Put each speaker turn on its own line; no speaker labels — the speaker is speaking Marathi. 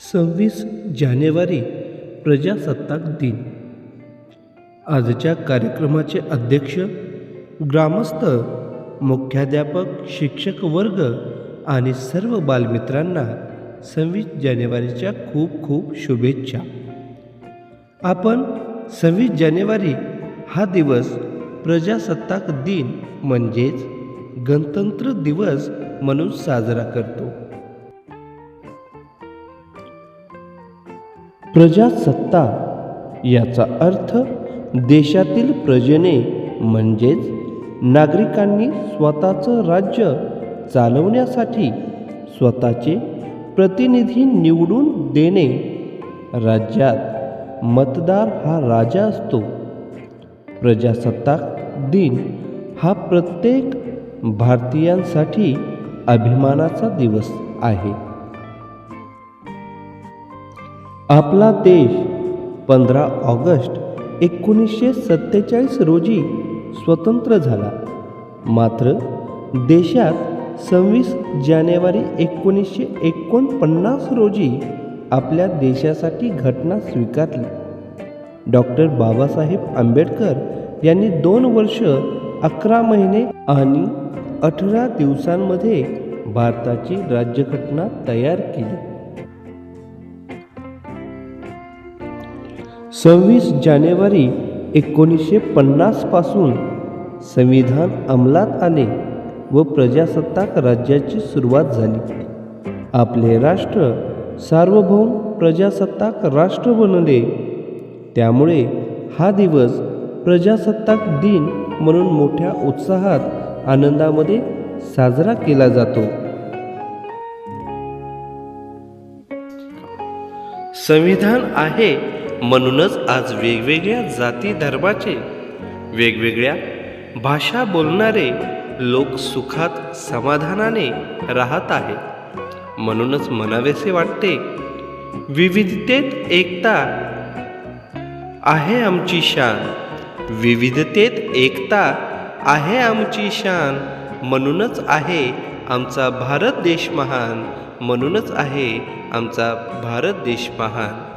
सव्वीस जानेवारी प्रजासत्ताक दिन. आजच्या कार्यक्रमाचे अध्यक्ष ग्रामस्थ मुख्याध्यापक शिक्षक वर्ग आणि सर्व बालमित्रांना सव्वीस जानेवारीच्या खूप खूप शुभेच्छा. आपण सव्वीस जानेवारी हा दिवस प्रजासत्ताक दिन म्हणजेच गणतंत्र दिवस म्हणून साजरा करतो. प्रजासत्ता याचा अर्थ देशातील प्रजेने म्हणजेच नागरिकांनी स्वतःचं राज्य चालवण्यासाठी स्वतःचे प्रतिनिधी निवडून देणे. राज्यात मतदार हा राजा असतो. प्रजासत्ताक दिन हा प्रत्येक भारतीयांसाठी अभिमानाचा दिवस आहे. आपला देश पंधरा ऑगस्ट एकोणीसशे सत्तेचाळीस रोजी स्वतंत्र झाला. मात्र देशात सव्वीस जानेवारी एकोणीसशे एकोणपन्नास रोजी आपल्या देशासाठी घटना स्वीकारली. डॉक्टर बाबासाहेब आंबेडकर यांनी दोन वर्ष अकरा महिने आणि अठरा दिवसांमध्ये भारताची राज्यघटना तयार केली. सव्वीस जानेवारी एकोणीसशे पन्नासपासून संविधान अंमलात आले व प्रजासत्ताक राज्याची सुरुवात झाली. आपले राष्ट्र सार्वभौम प्रजासत्ताक राष्ट्र बनले. त्यामुळे हा दिवस प्रजासत्ताक दिन म्हणून मोठ्या उत्साहात आनंदामध्ये साजरा केला जातो. संविधान आहे म्हणूनच आज वेगवेगळ्या जाती धर्माचे वेगवेगळ्या भाषा बोलणारे लोक सुखात समाधानाने राहत आहेत. म्हणूनच म्हणावेसे वाटते विविधतेत एकता आहे आमची शान. विविधतेत एकता आहे आमची शान. म्हणूनच आहे आमचा भारत देश महान. म्हणूनच आहे आमचा भारत देश महान.